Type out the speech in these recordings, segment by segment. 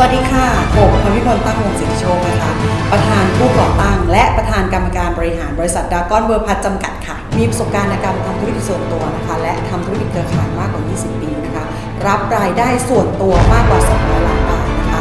วัสดีค่ะผมพรพิพลตั้งวงศิริโชคนะคะ ประธานผู้ก่อตั้ง และประธานกรรมการบริหารบริษัทดากอนเวอร์พัทจำกัดค่ะ มีประสบการณ์ในการทำธุรกิจส่วนตัวนะคะ และทำธุรกิจเครือข่ายมากกว่า 20 ปีนะคะ รับรายได้ส่วนตัวมากกว่า 200 ล้านบาทนะคะ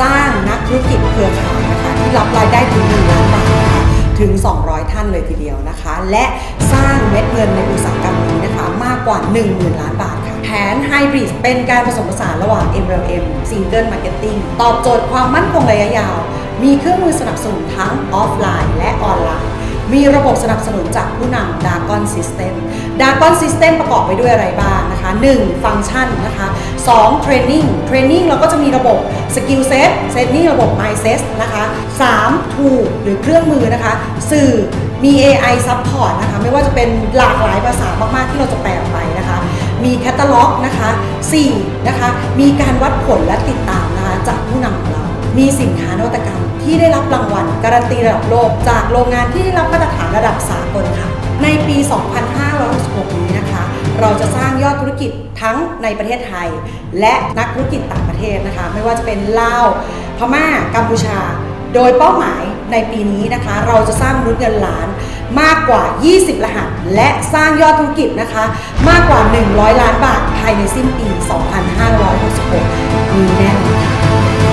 สร้างนักธุรกิจเครือข่ายนะคะที่รับรายได้ถึง1ล้านบาทนะคะถึง 200 ท่านเลยทีเดียวนะคะ และสร้างเม็ดเงินในอุตสาหกรรมนี้นะคะมากกว่า 10,000 ล้านบาท แผนไฮบริดเป็นการผสมผสานระหว่าง MLM Single Marketing ตอบโจทย์ความมั่นคงระยะยาว มีเครื่องมือสนับสนุนทั้งออฟไลน์และออนไลน์ มีระบบสนับสนุนจากผู้นำ Dragon System Dragon System ประกอบไปด้วยอะไรบ้างนะคะ 1. ฟังก์ชันนะคะ 2. Training Training เราก็จะมีระบบ Skill Set Setting ระบบ Mindset นะคะ 3. Tool หรือเครื่องมือนะคะ สื่อมี AI Support นะคะ ไม่ว่าจะเป็นหลากหลายภาษามาก ๆ ที่เราจะแปลออกไปนะคะ มีแคตตาล็อกนะคะ 4. นะคะ มีการวัดผลและติดตามนะคะจากผู้นำของเรา มีสินค้านวัตกรรมที่ได้รับรางวัลการันตีระดับโลก จากโรงงานที่ได้รับมาตรฐานระดับสากลค่ะ ในปี 2566 นี้นะคะ เราจะสร้างยอดธุรกิจทั้งในประเทศไทย และนักธุรกิจต่างประเทศนะคะ ไม่ว่าจะเป็นลาว พม่า กัมพูชา โดยเป้าหมายในปีนี้นะคะ เราจะสร้างมนุษย์เงินล้านมากกว่า 20 รหัส และสร้างยอดธุรกิจนะคะ มากกว่า 100 ล้านบาทภายในสิ้นปี 2566 มีแน่นอนค่ะ